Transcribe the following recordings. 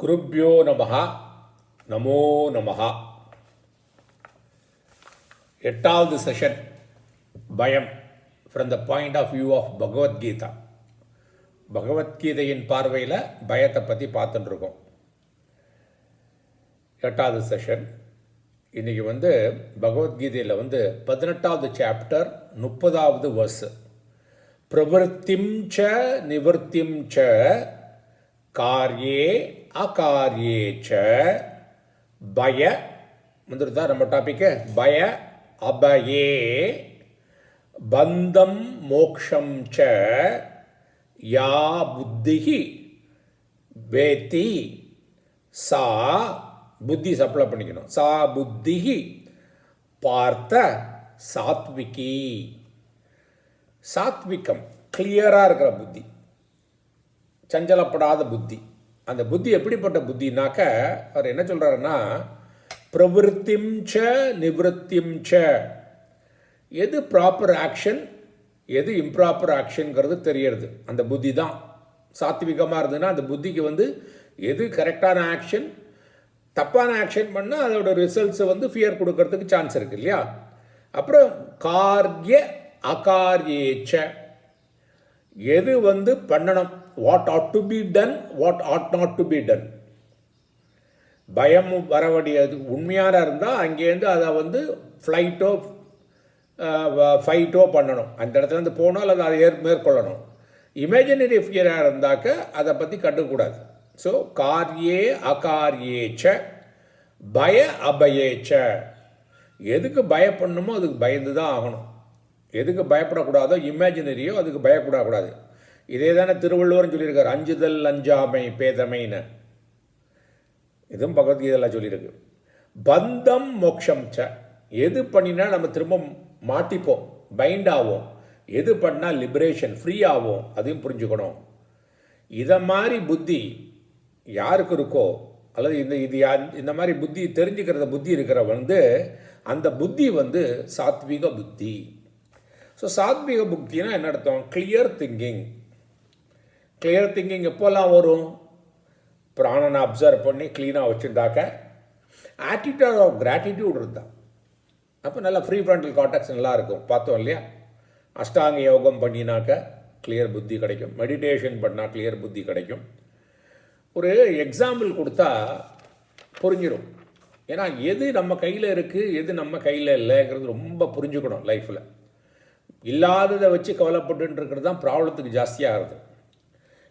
குருப்யோ நமகா நமோ நமகா எட்டாவது செஷன் பயம். From the point of view of Bhagavad Gita பகவத்கீதையின் பார்வையில் பயத்தை பற்றி பார்த்துட்டுருக்கோம் எட்டாவது செஷன் இன்றைக்கி வந்து பகவத்கீதையில் வந்து பதினெட்டாவது சாப்டர் முப்பதாவது வர்ஸ் பிரவருத்திம் ச நிவர்த்திம் ச காரியே அகாரியே ச. பய வந்துருதா நம்ம டாபிக்கு பய அபயே. பந்தம் மோக்ஷம் ச. யா புத்திஹி வேத்தி. சா புத்தி சப்ளை பண்ணிக்கணும். சா புத்திஹி பார்த்த சாத்விகி. சாத்விகம் கிளியராக இருக்கிற புத்தி. சஞ்சலப்படாத புத்தி. அந்த புத்தி எப்படிப்பட்ட புத்தினாக்க அவர் என்ன சொல்கிறாருன்னா பிரவருத்திம் ச நிவృత్తిம் ச. எது ப்ராப்பர் ஆக்ஷன் எது இம்ப்ராப்பர் ஆக்ஷனுங்கிறது தெரியறது. அந்த புத்தி தான் சாத்விகமாக இருந்ததுன்னா அந்த புத்திக்கு வந்து எது கரெக்டான ஆக்ஷன் தப்பான ஆக்ஷன் பண்ணால் அதோட ரிசல்ட்ஸை வந்து ஃபியர் கொடுக்கறதுக்கு சான்ஸ் இருக்குது இல்லையா? அப்புறம் கார்ய அகாரியேச்ச. எது வந்து பண்ணணும்? What ought to be done what ought not to be done பயம் வரவடியாது உண்மையான இருந்தால் அங்கேருந்து அதை வந்து ஃப்ளைட்டோ ஃபைட்டோ பண்ணணும். அந்த இடத்துல இருந்து போனால் அதை அதை ஏற் மேற்கொள்ளணும். இமேஜினரி ஃபியராக இருந்தாக்க அதை பற்றி கண்டுக்கூடாது ஸோ காரியே அகாரியேச்ச பய அபயேச்ச. எதுக்கு பயப்படணுமோ அதுக்கு பயந்து தான் ஆகணும். எதுக்கு பயப்படக்கூடாதோ இமேஜினரியோ அதுக்கு பயப்படக்கூடாது. இதே தானே திருவள்ளுவர்னு சொல்லியிருக்கார் அஞ்சுதல் அஞ்சாமை பேதமைன்னு. இதுவும் பகவத்கீதையில் சொல்லியிருக்கு. பந்தம் மோக்ஷம் ச. எது பண்ணினா நம்ம திரும்ப மாட்டிப்போம் பைண்ட் ஆகும் எது பண்ணால் லிபரேஷன் ஃப்ரீ ஆகும் அதையும் புரிஞ்சுக்கணும். இதை மாதிரி புத்தி யாருக்கு இருக்கோ அல்லது இந்த இது யா இந்த மாதிரி புத்தி தெரிஞ்சுக்கிறத புத்தி இருக்கிற வந்து அந்த புத்தி வந்து சாத்விக புத்தி. ஸோ சாத்விக புத்தினா என்ன அர்த்தம்? கிளியர் திங்கிங் கிளியர் திங்கிங் எப்போல்லாம் வரும்? பிராணனை அப்சர்வ் பண்ணி க்ளீனாக வச்சுருந்தாக்க ஆட்டிடியூட் ஆஃப் கிராட்டிடியூட் இருந்தால் அப்போ நல்லா ஃப்ரீ ஃப்ரண்டல் கான்டாக்ட்ஸ் நல்லா இருக்கும். பார்த்தோம் இல்லையா? அஷ்டாங்க யோகம் பண்ணினாக்க கிளியர் புத்தி கிடைக்கும். மெடிடேஷன் பண்ணால் கிளியர் புத்தி கிடைக்கும். ஒரு எக்ஸாம்பிள் கொடுத்தா புரிஞ்சிடும் ஏன்னா எது நம்ம கையில் இருக்குது எது நம்ம கையில் இல்லைங்கிறது ரொம்ப புரிஞ்சுக்கணும் லைஃப்பில் இல்லாததை வச்சு கவலைப்பட்டு இருக்கிறது தான் ப்ராப்ளத்துக்கு ஜாஸ்தியாகிறது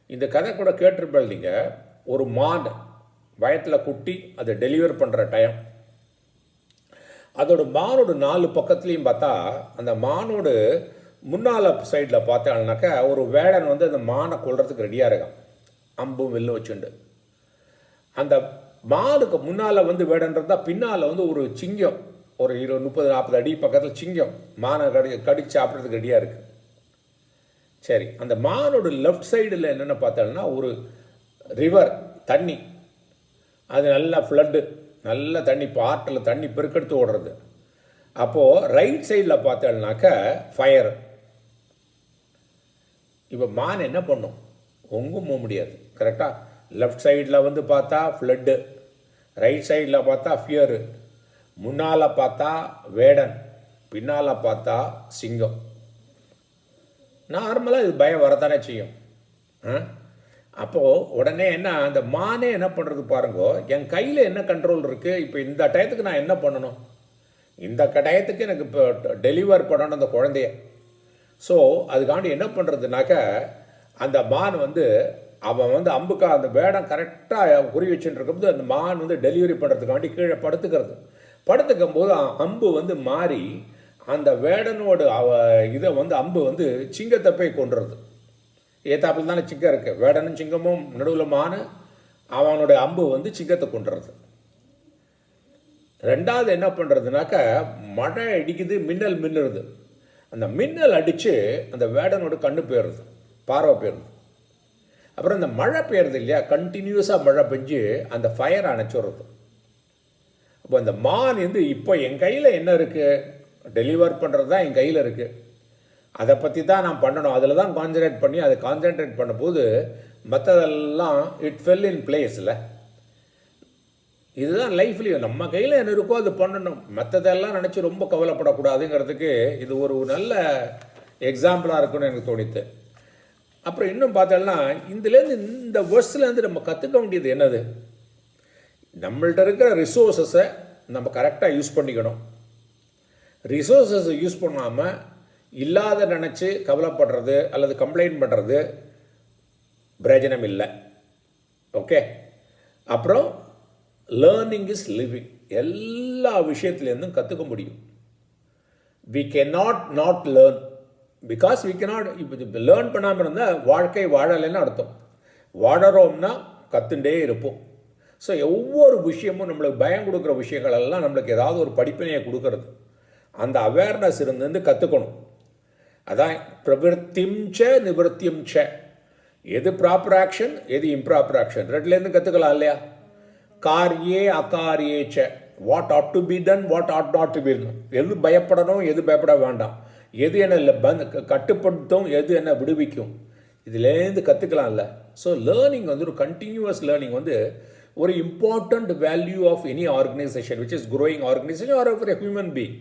இந்த கதை கூட கேட்டிருப்பேன் நீங்கள் ஒரு மான் வயத்தில் குட்டி அதை டெலிவர் பண்ணுற டைம் அதோட மானோட நாலு பக்கத்துலேயும் பார்த்தா அந்த மானோட முன்னால் சைடில் பார்த்தாங்கனாக்கா ஒரு வேடன் வந்து அந்த மானை கொள்றதுக்கு ரெடியாக இருக்கான். அம்பும் வில்லும் வச்சுண்டு. அந்த மானுக்கு முன்னால் வந்து வேடன்றதா பின்னால் வந்து ஒரு சிங்கம். ஒரு இருபது முப்பது நாற்பது அடி பக்கத்தில் சிங்கம். மானை கடி கடிச்சு சாப்பிட்றதுக்கு ரெடியாக இருக்குது சரி அந்த மானோட லெஃப்ட் சைடில் என்னென்ன பார்த்தோம்னா ஒரு ரிவர் தண்ணி. அது நல்லா ஃப்ளட்டு நல்ல தண்ணி பாட்டில் தண்ணி பெருக்கெடுத்து ஓடுறது. அப்போது ரைட் சைடில் பார்த்தோம்னாக்க ஃபயர் இப்போ மான் என்ன பண்ணும்? ஒங்கும் போக முடியாது. கரெக்டாக லெஃப்ட் சைடில் வந்து பார்த்தா ஃப்ளட்டு ரைட் சைடில் பார்த்தா ஃபியரு முன்னால் பார்த்தா வேடன் பின்னால் பார்த்தா சிங்கம். நார்மலாக இது பயம் வரத்தானே செய்யும். அப்போது உடனே என்ன அந்த மானே என்ன பண்ணுறது பாருங்கோ என் கையில் என்ன கண்ட்ரோல் இருக்குது இப்போ இந்த டயத்துக்கு நான் என்ன பண்ணணும்? இந்த டயத்துக்கு எனக்கு இப்போ டெலிவர் பண்ணணும் அந்த குழந்தைய. ஸோ அதுக்காண்டி என்ன பண்ணுறதுனாக்க அந்த மான் வந்து அவன் வந்து அம்புக்கா அந்த வேடம் கரெக்டாக குறி வச்சுட்டு இருக்கும்போது அந்த மான் வந்து டெலிவரி பண்ணுறதுக்காண்டி கீழே படுத்துக்கிறது. படுத்துக்கும் போது அம்பு வந்து மாறி அந்த வேடனோட அவ இதை வந்து அம்பு வந்து சிங்கத்தை போய் கொண்டுறது ஏத்தாப்பில் தானே சிங்கம் இருக்குது வேடனும் சிங்கமும் நடுவில் மானு அவனுடைய அம்பு வந்து சிங்கத்தை கொண்டுறது ரெண்டாவது என்ன பண்ணுறதுனாக்க மழை அடிக்குது மின்னல் மின்னுறது. அந்த மின்னல் அடித்து அந்த வேடனோட கண்ணு போயிடுறது பார்வை போயிடுது. அப்புறம் இந்த மழை பெய்யுறது இல்லையா? கண்டினியூஸாக மழை பெஞ்சு அந்த ஃபயர் அணைச்சிடுறது. அப்போ அந்த மான் வந்து இப்போ என் கையில் என்ன இருக்குது டெலிவர் பண்ணுறது தான் என் கையில் இருக்குது அதை பற்றி தான் நான் பண்ணணும். அதில் தான் கான்சன்ட்ரேட் பண்ணி அதை கான்சன்ட்ரேட் பண்ணும்போது மற்றதெல்லாம் இட் ஃபெல் இன் பிளேஸில் இதுதான் லைஃப்லேயும் நம்ம கையில் என்ன இருக்கோ அது பண்ணணும். மற்றதெல்லாம் நினச்சி ரொம்ப கவலைப்படக்கூடாதுங்கிறதுக்கு இது ஒரு நல்ல எக்ஸாம்பிளாக இருக்கும்னு எனக்கு தோணித்து. அப்புறம் இன்னும் பார்த்தோம்னா இதுலேருந்து இந்த வேர்ஸ்லேருந்து நம்ம கற்றுக்க வேண்டியது என்னது? நம்மள்ட்ட இருக்கிற ரிசோர்ஸஸை நம்ம கரெக்டாக யூஸ் பண்ணிக்கணும். ரிசோர்ஸஸை யூஸ் பண்ணாமல் இல்லாத நினச்சி கவலைப்படுறது அல்லது கம்ப்ளைண்ட் பண்ணுறது பிரயோஜனம் இல்லை. ஓகே அப்புறம் லேர்னிங் இஸ் லிவிங் எல்லா விஷயத்துலேருந்தும் கற்றுக்க முடியும். We can not not learn because we can not இப்போ லேர்ன் பண்ணாமல் இருந்தால் வாழ்க்கை வாழலைன்னு அர்த்தம். வாழறோம்னா கற்றுண்டே இருப்போம். ஸோ ஒவ்வொரு விஷயமும் நம்மளுக்கு பயம் கொடுக்குற விஷயங்கள் எல்லாம் நம்மளுக்கு ஏதாவது ஒரு படிப்பினையை கொடுக்கறது. அந்த அவேர்னஸ் இருந்து கற்றுக்கணும் அதான் பிரவருத்திம் ச நிவர்த்தியும் ச எது ப்ராப்பர் ஆக்ஷன் எது இம்ப்ராப்பர் ஆக்ஷன் ரெண்டுலேருந்து கற்றுக்கலாம் இல்லையா? காரியே அகாரியே ச. What ought to be done what ought not to be done எது பயப்படணும் எது பயப்பட வேண்டாம். எது என்ன இல்லை பந்த் கட்டுப்படுத்தும் எது என்ன விடுவிக்கும். இதுலேருந்து கற்றுக்கலாம்ல ஸோ லேர்னிங் வந்து ஒரு கண்டினியூவஸ் லேர்னிங் வந்து ஒரு important value of any organisation which is growing organisation or for human being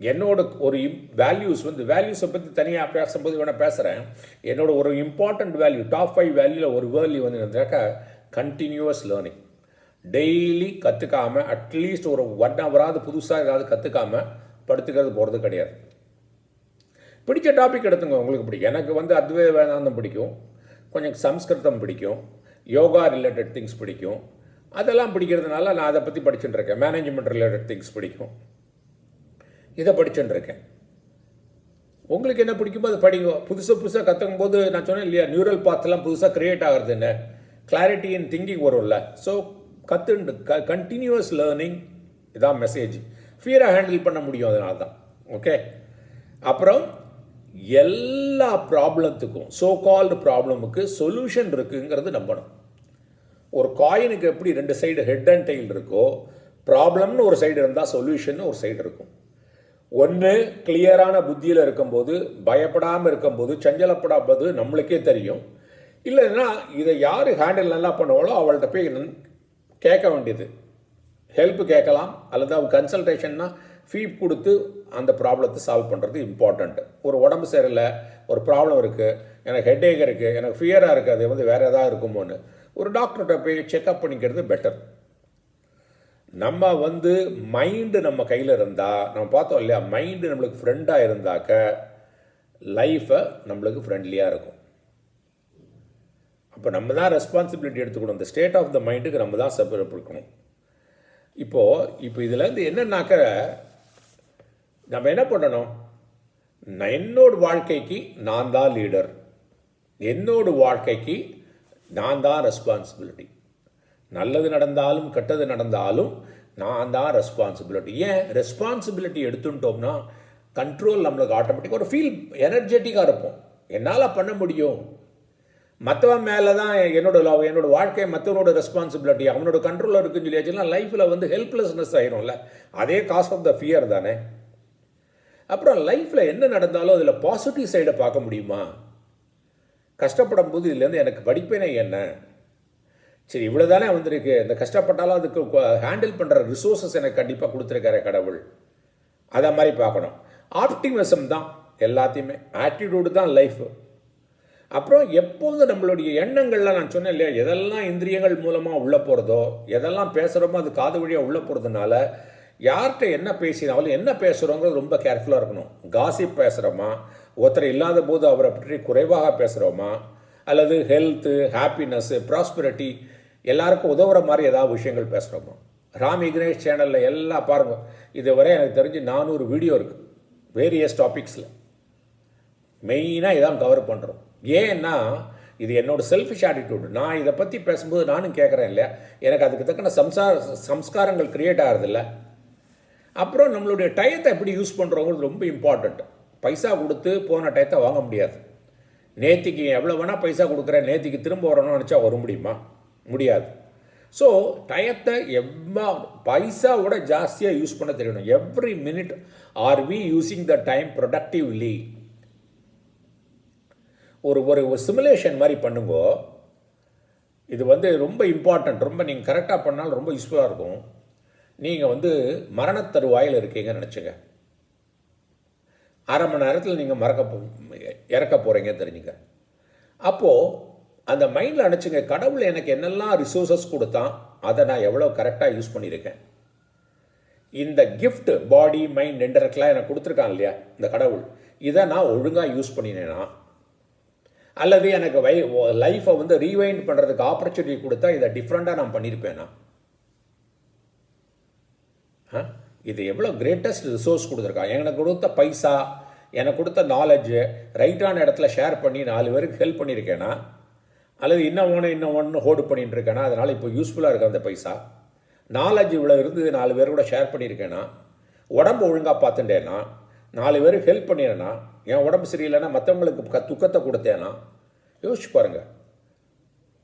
என்னோட ஒரு இம் வேல்யூஸ் வந்து வேல்யூஸை பற்றி தனியாக பேசும்போது வேணால் பேசுகிறேன் என்னோட ஒரு இம்பார்ட்டண்ட் வேல்யூ டாப் ஃபைவ் வேல்யூவில் ஒரு வேல்யூ வந்து என்னன்னாக்கா கண்டினியூவஸ் லேர்னிங் டெய்லி கற்றுக்காமல் அட்லீஸ்ட் ஒரு ஒன் ஹவராது புதுசாக ஏதாவது கற்றுக்காமல் படுத்துக்கிறது போகிறது கிடையாது. பிடிச்ச டாபிக் எடுத்துங்க உங்களுக்கு பிடிக்கும். எனக்கு வந்து அதுவே வேதாந்தம் பிடிக்கும். கொஞ்சம் சம்ஸ்கிருதம் பிடிக்கும். யோகா ரிலேட்டட் திங்ஸ் பிடிக்கும். அதெல்லாம் பிடிக்கிறதுனால நான் அதை பற்றி படிச்சுட்டு இருக்கேன். மேனேஜ்மெண்ட் ரிலேட்டட் திங்ஸ் பிடிக்கும். இதை படிச்சுட்டுருக்கேன். உங்களுக்கு என்ன பிடிக்குமோ அதை படிங்க. புதுசாக புதுசாக கற்றுக்கும் போது நான் சொன்னேன் இல்லையா நியூரல் பாத்லாம் புதுசாக க்ரியேட் ஆகுறது என்ன கிளாரிட்டி இன் திங்கிங் வரும்ல. ஸோ கற்றுண்டு க கண்டினியூஸ் லேர்னிங் இதான் மெசேஜ் ஃபியரை ஹேண்டில் பண்ண முடியும் அதனால தான் ஓகே அப்புறம் எல்லா ப்ராப்ளத்துக்கும் ஸோ கால்டு ப்ராப்ளமுக்கு சொல்யூஷன் இருக்குங்கிறது நம்பணும். ஒரு காயினுக்கு எப்படி ரெண்டு சைடு ஹெட் அண்ட் டெயில் இருக்கோ ப்ராப்ளம்னு ஒரு சைடு இருந்தால் சொல்யூஷன் ஒரு சைடு இருக்கும். ஒன்று கிளியரான புத்தியில் இருக்கும்போது பயப்படாமல் இருக்கும்போது சஞ்சலப்படாதது நம்மளுக்கே தெரியும். இல்லைன்னா இதை யார் ஹேண்டில் நல்லா பண்ணுவாளோ அவள்கிட்ட போய் கேட்க வேண்டியது. ஹெல்ப் கேட்கலாம் அல்லது அவங்க கன்சல்டேஷன்னா ஃபீ கொடுத்து அந்த ப்ராப்ளத்தை சால்வ் பண்ணுறது இம்பார்ட்டண்ட்டு ஒரு உடம்பு சரியில்லை ஒரு ப்ராப்ளம் இருக்குது எனக்கு ஹெட்டேக் இருக்குது எனக்கு ஃபியராக இருக்குது அது வந்து வேறு எதாவது இருக்குமோன்னு. ஒரு டாக்டர்கிட்ட போய் செக்அப் பண்ணிக்கிறது பெட்டர் நம்ம வந்து மைண்டு நம்ம கையில் இருந்தால் நம்ம பார்த்தோம் இல்லையா மைண்டு நம்மளுக்கு ஃப்ரெண்டாக இருந்தாக்க லைஃப்பை நம்மளுக்கு ஃப்ரெண்ட்லியாக இருக்கும். அப்போ நம்ம தான் ரெஸ்பான்சிபிலிட்டி எடுத்துக்கணும். இந்த ஸ்டேட் ஆஃப் த மைண்டுக்கு நம்ம தான் செப்பரேட் இருக்கணும். இப்போது இப்போ இதுலேருந்து என்னன்னாக்க நம்ம என்ன பண்ணணும்? நான் என்னோட வாழ்க்கைக்கு நான் தான் லீடர் என்னோட வாழ்க்கைக்கு நான் தான் ரெஸ்பான்சிபிலிட்டி நல்லது நடந்தாலும் கெட்டது நடந்தாலும் நான் தான் ரெஸ்பான்சிபிலிட்டி ஏன்? ரெஸ்பான்சிபிலிட்டி எடுத்துட்டோம்னா கண்ட்ரோல் நம்மளுக்கு ஆட்டோமேட்டிக்காக ஒரு ஃபீல் எனர்ஜெட்டிக்காக இருப்போம். என்னால் பண்ண முடியும்? மற்றவன் மேலே தான் என்னோட லவ் என்னோட வாழ்க்கை மற்றவனோட ரெஸ்பான்சிபிலிட்டி அவனோட கண்ட்ரோலில் இருக்குன்னு சொல்லியாச்சுன்னா லைஃப்பில் வந்து ஹெல்ப்லெஸ்னஸ் ஆயிரும்ல. அதே காஸ் ஆஃப் த ஃபியர் தானே. அப்புறம் லைஃப்பில் என்ன நடந்தாலும் அதில் பாசிட்டிவ் சைடை பார்க்க முடியுமா? கஷ்டப்படும் போது இதுலேருந்து எனக்கு படிப்பினை என்ன? சரி இவ்வளோ தானே வந்திருக்கு. இந்த கஷ்டப்பட்டாலும் அதுக்கு ஹேண்டில் பண்ணுற ரிசோர்ஸஸ் எனக்கு கண்டிப்பாக கொடுத்துருக்காரு கடவுள். அதை மாதிரி பார்க்கணும். ஆப்டிமிசம் தான் எல்லாத்தையுமே. ஆட்டிடியூடு தான் லைஃப் அப்புறம் எப்போது நம்மளுடைய எண்ணங்கள்லாம் நான் சொன்னேன் இல்லையா எதெல்லாம் இந்திரியங்கள் மூலமாக உள்ளே போகிறதோ எதெல்லாம் பேசுகிறோமோ அது காது வழியாக உள்ளே போகிறதுனால யார்கிட்ட என்ன பேசினாலும் என்ன பேசுகிறோங்கிறது ரொம்ப கேர்ஃபுல்லாக இருக்கணும். காசிப் பேசுகிறோமா ஒருத்தர் இல்லாத போது அவரை பற்றி குறைவாக பேசுகிறோமா அல்லது ஹெல்த்து ஹாப்பினஸ்ஸு ப்ராஸ்பரிட்டி எல்லாருக்கும் உதவுற மாதிரி ஏதாவது விஷயங்கள் பேசுகிறோமோ ராம் இக்னேஷ் சேனலில் எல்லாம் பாருங்கள் இதுவரை எனக்கு தெரிஞ்சு நானூறு வீடியோ இருக்குது வேரியஸ் டாபிக்ஸில் மெயினாக இதான் கவர் பண்ணுறோம் ஏன்னா இது என்னோட செல்ஃபிஷ் ஆட்டிடியூடு நான் இதை பற்றி பேசும்போது நானும் கேட்குறேன் இல்லையா? எனக்கு அதுக்கு தக்கன சம்சார சம்ஸ்காரங்கள் க்ரியேட் ஆகிறதில்ல. அப்புறம் நம்மளுடைய டயத்தை எப்படி யூஸ் பண்ணுறோங்கிறது ரொம்ப இம்பார்ட்டண்ட் பைசா கொடுத்து போன டயத்தை வாங்க முடியாது. நேத்திக்கு எவ்வளோ வேணால் பைசா கொடுக்குறேன். நேத்திக்கு திரும்ப வரணும்னு நினச்சா வர முடியுமா? முடியாது. ஸோ டயத்தை எவ்வளோ பைசாவோட ஜாஸ்தியாக யூஸ் பண்ண தெரியணும். Every minute are we using the time productively ஒரு ஒரு சிமுலேஷன் மாதிரி பண்ணுங்கோ. இது வந்து ரொம்ப இம்பார்ட்டண்ட் ரொம்ப நீங்கள் கரெக்டாக பண்ணாலும் ரொம்ப யூஸ்ஃபுல்லாக இருக்கும். நீங்கள் வந்து மரணத்தருவாயில் இருக்கீங்கன்னு நினச்சிங்க. அரை மணி நேரத்தில் நீங்கள் மறக்க இறக்க போகிறீங்க தெரிஞ்சுங்க. அப்போது அந்த மைண்டில் நினச்சிங்க கடவுள் எனக்கு என்னெல்லாம் ரிசோர்ஸஸ் கொடுத்தான் அதை நான் எவ்வளோ கரெக்டாக யூஸ் பண்ணியிருக்கேன். இந்த கிஃப்ட் பாடி மைண்ட் இன்டரெக்ட்லாம் எனக்கு கொடுத்துருக்கான் இல்லையா இந்த கடவுள். இதை நான் ஒழுங்காக யூஸ் பண்ணினேனா? அல்லது எனக்கு வை லைஃப்பை வந்து ரீவைண்ட் பண்ணுறதுக்கு ஆப்பர்ச்சுனிட்டி கொடுத்தா இதை டிஃப்ரெண்ட்டாக நான் பண்ணியிருப்பேனா ஆ? இது எவ்வளோ கிரேட்டஸ்ட் ரிசோர்ஸ் கொடுத்துருக்கான். எனக்கு கொடுத்த பைசா எனக்கு கொடுத்த நாலேஜு ரைட்டான இடத்துல ஷேர் பண்ணி நாலு பேருக்கு ஹெல்ப் பண்ணியிருக்கேனா? அல்லது இன்னும் ஒன்று இன்னும் ஒன்று ஹோல்டு பண்ணிட்டு இருக்கேனா அதனால் இப்போ யூஸ்ஃபுல்லாக இருக்குது அந்த பைசா. நாலேஜ் இவ்வளோ இருந்தது நாலு பேர் கூட ஷேர் பண்ணியிருக்கேன்னா உடம்பு ஒழுங்காக பார்த்துட்டேன்னா நாலு பேர் ஹெல்ப் பண்ணிடுறேன்னா என் உடம்பு சரியில்லைன்னா மற்றவங்களுக்கு க துக்கத்தை கொடுத்தேன்னா யோசிச்சு பாருங்கள்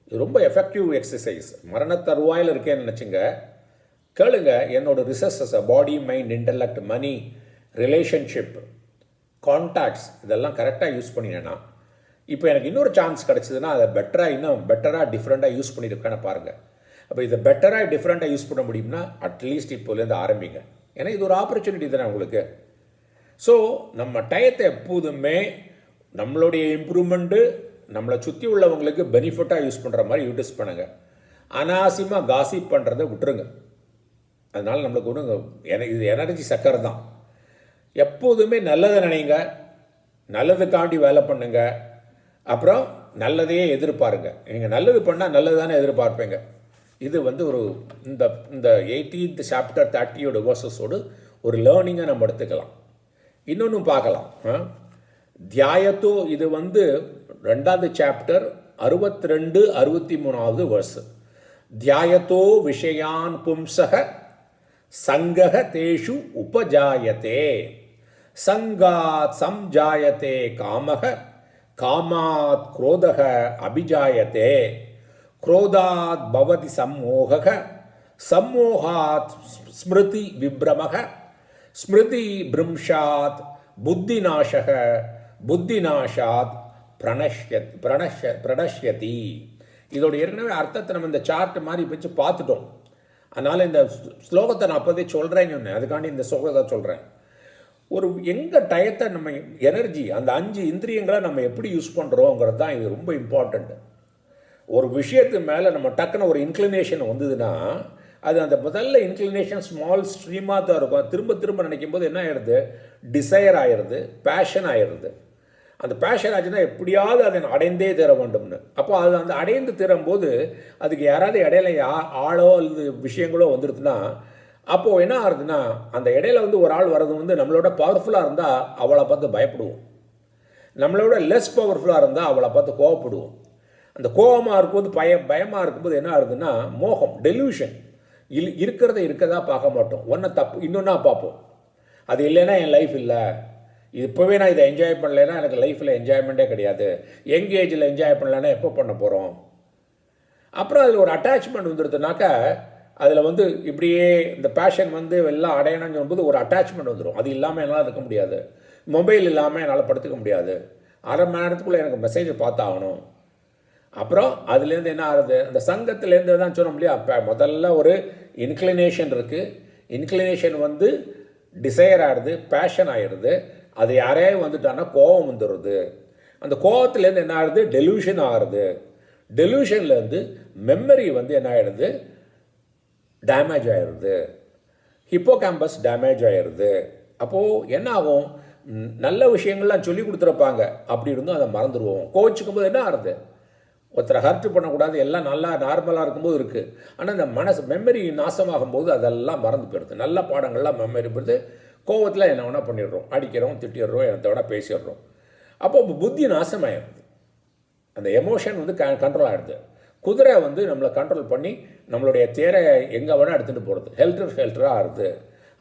இது ரொம்ப எஃபெக்டிவ் எக்ஸசைஸ் மரண தருவாயில் இருக்கேன்னு நினச்சிங்க. கேளுங்க என்னோடய researches body mind intellect money relationship contacts இதெல்லாம் கரெக்டாக யூஸ் பண்ணினேன்னா இப்போ எனக்கு இன்னொரு சான்ஸ் கிடச்சிதுன்னா அதை பெட்டராக இன்னும் பெட்டராக டிஃப்ரெண்ட்டாக யூஸ் பண்ணியிருக்கேன்னு பாருங்கள் அப்போ இதை பெட்டராக டிஃப்ரெண்ட்டாக யூஸ் பண்ண முடியும்னா அட்லீஸ்ட் இப்போலேருந்து ஆரம்பிங்க. ஏன்னா இது ஒரு ஆப்பர்ச்சுனிட்டி தானே உங்களுக்கு. ஸோ நம்ம டயத்தை எப்போதுமே நம்மளுடைய இம்ப்ரூவ்மெண்ட்டு நம்மளை சுற்றி உள்ளவங்களுக்கு பெனிஃபிட்டாக யூஸ் பண்ணுற மாதிரி யூட்டிஸ் பண்ணுங்க. அனாவசியமாக காசிப் பண்ணுறதை விட்டுருங்க. அதனால் நம்மளுக்கு ஒன்றும் என இது எனர்ஜி சக்கர தான். எப்போதுமே நல்லதை நினைங்க. நல்லதுக்காண்டி வேலை பண்ணுங்கள் அப்புறம் நல்லதையே எதிர்பாருங்க. நீங்கள் நல்லது பண்ணால் நல்லது தானே எதிர்பார்ப்பீங்க. இது வந்து ஒரு இந்த இந்த எயிட்டீன்த் சாப்டர் தேர்ட்டியோட வேர்சஸோடு ஒரு லேர்னிங்கை நம்ம எடுத்துக்கலாம். இன்னொன்று பார்க்கலாம். தியாயத்தோ இது வந்து ரெண்டாவது சாப்டர் அறுபத்தி ரெண்டு அறுபத்தி மூணாவது வேர்ஸ் தியாயத்தோ விஷயான் பும்சக சங்கக தேஷு உபஜாயத்தே. சங்காத் சம்ஜாயத்தே காமக காமாத் குரோதக அபிஜாயத்தே. குரோதாத் பவதி சம்மோகக சம்மோகாத் ஸ்மிருதி விப்ரமக ஸ்மிருதி பிரும்ஷாத் புத்திநாசக புத்திநாஷாத் பிரணஷ்யத் பிரணஷ பிரணஷ்யதி. இதோட ஏற்கனவே அர்த்தத்தை நம்ம இந்த சார்ட் மாதிரி வச்சு பார்த்துட்டோம். அதனால் இந்த ஸ்லோகத்தை நான் அப்போதே சொல்கிறேன்னு ஒன்று அதுக்காண்டி இந்த ஸ்லோகத்தை சொல்கிறேன் ஒரு எங்கள் டயத்தை நம்ம எனர்ஜி அந்த அஞ்சு இந்திரியங்களை நம்ம எப்படி யூஸ் பண்ணுறோங்கிறது தான் இது ரொம்ப இம்பார்ட்டண்ட் ஒரு விஷயத்து மேலே நம்ம டக்குன்னு ஒரு இன்க்ளினேஷன் வந்ததுன்னா அது அந்த முதல்ல இன்க்ளினேஷன் ஸ்மால் ஸ்ட்ரீமாக தான் இருக்கும். திரும்ப திரும்ப நினைக்கும் போது என்ன ஆயிடுது? டிசையர் ஆயிடுது பேஷன் ஆயிடுது. அந்த பேஷன் ஆச்சுன்னா எப்படியாவது அதை அடைந்தே தர வேண்டும்னு. அப்போ அது அந்த அடைந்து தரும்போது அதுக்கு யாராவது இடையில யா- ஆளோ அல்லது விஷயங்களோ வந்துடுதுன்னா அப்போது என்ன ஆகுதுன்னா அந்த இடையில வந்து ஒரு ஆள் வர்றது வந்து நம்மளோட பவர்ஃபுல்லாக இருந்தால் அவளை பார்த்து பயப்படுவோம். நம்மளோட லெஸ் பவர்ஃபுல்லாக இருந்தால் அவளை பார்த்து கோவப்படுவோம். அந்த கோபமாக இருக்கும்போது பய பயமாக இருக்கும்போது என்ன ஆகுதுன்னா மோகம் டெலியூஷன் இல் இருக்கிறத இருக்கதா பார்க்க மாட்டோம். ஒன்றை தப்பு இன்னொன்னா பார்ப்போம். அது இல்லைன்னா என் லைஃப் இல்லை. இப்போவே நான் இதை என்ஜாய் பண்ணலைன்னா எனக்கு லைஃப்பில் என்ஜாய்மெண்ட்டே கிடையாது. யங் ஏஜில் என்ஜாய் பண்ணலைன்னா எப்போ பண்ண போகிறோம் அப்புறம் அதில் ஒரு அட்டாச்மெண்ட் வந்துடுதுனாக்கா அதில் வந்து இப்படியே இந்த பேஷன் வந்து எல்லாம் அடையணும்னு சொல்லும்போது ஒரு அட்டாச்மெண்ட் வந்துடும் அது இல்லாமல் என்னால் இருக்க முடியாது. மொபைல் இல்லாமல் என்னால் படுத்துக்க முடியாது. அரை மணி நேரத்துக்குள்ளே எனக்கு மெசேஜ் பார்த்தாகணும். அப்புறம் அதுலேருந்து என்ன ஆகுது? அந்த சங்கத்துலேருந்து தான் சொன்னோம் இல்லையா? அப்போ முதல்ல ஒரு இன்க்ளினேஷன் இருக்குது இன்க்ளினேஷன் வந்து டிசையர் ஆகிடுது பேஷன் ஆகிடுது அது யாரையே வந்துட்டான்னா கோபம் வந்துடுது அந்த கோபத்துலேருந்து என்ன ஆகுது? டெலியூஷன் ஆகுது. டெலியூஷன்லேருந்து மெமரி வந்து என்ன ஆகிடுது டேமேஜ் ஆயிடுது ஹிப்போ கேம்பஸ் டேமேஜ் ஆயிடுது அப்போது என்ன ஆகும் நல்ல விஷயங்கள்லாம் சொல்லி கொடுத்துருப்பாங்க. அப்படி இருந்தும் அதை மறந்துடுவோம். கோவிச்சுக்கும் போது என்ன ஆகுது ஒருத்தரை ஹர்ட் பண்ணக்கூடாது. எல்லாம் நல்லா நார்மலாக இருக்கும்போது இருக்குது ஆனால் இந்த மனசு மெமரி நாசமாகும் போது அதெல்லாம் மறந்து போயிடுது. நல்ல பாடங்கள்லாம் மெமரி போயிடுது. கோவத்தில் என்ன வேணால் பண்ணிடுறோம். அடிக்கிறோம் திட்டிடுறோம் என்னத்தோட பேசிடுறோம். அப்போ புத்தி நாசமாயிடுது. அந்த எமோஷன் வந்து க கண்ட்ரோல் ஆகிடுது குதிரை வந்து நம்மளை கண்ட்ரோல் பண்ணி நம்மளுடைய தேரை எங்கே வேணால் எடுத்துகிட்டு போகிறது ஹெல்டர் ஹெல்டராக ஆகுது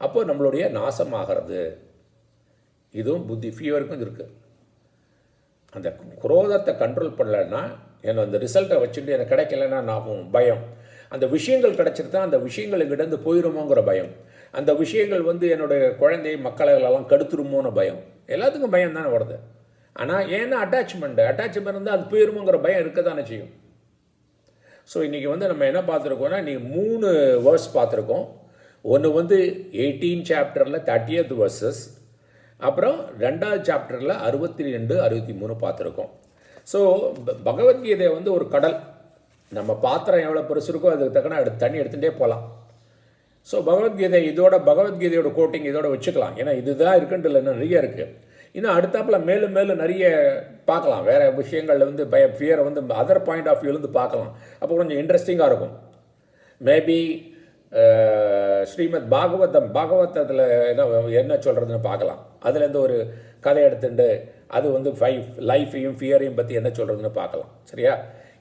அப்போ நம்மளுடைய நாசமாகிறது இதுவும் புத்தி ஃபீவருக்கும் இருக்குது அந்த குரோதத்தை கண்ட்ரோல் பண்ணலைன்னா எனக்கு அந்த ரிசல்ட்டை வச்சுட்டு எனக்கு கிடைக்கலன்னா நான் பயம். அந்த விஷயங்கள் கிடைச்சிருந்தா அந்த விஷயங்கள் எங்கிட்ட போயிடுமோங்கிற பயம். அந்த விஷயங்கள் வந்து என்னுடைய குழந்தை மக்களெல்லாம் கடுத்துருமோன்னு கெடுத்துருமோன்னு பயம். எல்லாத்துக்கும் பயம் தானே வருது. ஆனால் ஏன்னா அட்டாச்மெண்ட் அட்டாச்மெண்ட் இருந்தால் அது போயிருமோங்கிற பயம் இருக்க தானே செய்யும். ஸோ இன்றைக்கி வந்து நம்ம என்ன பார்த்துருக்கோன்னா இன்றைக்கி மூணு வேர்ஸ் பார்த்துருக்கோம். ஒன்று வந்து எயிட்டீன் சாப்டரில் தேர்ட்டியத் வேர்சஸ் அப்புறம் ரெண்டாவது சாப்டரில் அறுபத்தி ரெண்டு அறுபத்தி மூணு பார்த்துருக்கோம் ஸோ பகவத்கீதை வந்து ஒரு கடல். நம்ம பாத்திரம் எவ்வளோ பெருசு இருக்கோ அதுக்கு தக்கன எடுத்து தண்ணி எடுத்துகிட்டே போகலாம் ஸோ பகவத்கீதை இதோட பகவத்கீதையோட கோட்டிங் இதோட வச்சுக்கலாம். ஏன்னா இதுதான் இருக்குன்ட்டு இல்லை நிறைய இருக்குது இன்னும் அடுத்தாப்பில் மேலும் மேலும் நிறைய பார்க்கலாம். வேறு விஷயங்களில் வந்து பய ஃபியரை வந்து அதர் பாயிண்ட் ஆஃப் வியூலேருந்து பார்க்கலாம். அப்போ கொஞ்சம் இன்ட்ரெஸ்டிங்காக இருக்கும். மேபி ஸ்ரீமத் பாகவதம் பாகவதத்தில் என்ன என்ன சொல்கிறதுன்னு பார்க்கலாம். அதுலேருந்து ஒரு கதை எடுத்துட்டு அது வந்து ஃபைவ் லைஃப்பையும் ஃபியரையும் பற்றி என்ன சொல்கிறதுன்னு பார்க்கலாம். சரியா?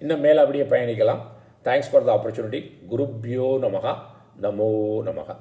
இன்னும் மேலே அப்படியே பயணிக்கலாம். தேங்க்ஸ் ஃபார் த ஆப்பர்ச்சுனிட்டி குருப்யோ நமகா நமோ நமகா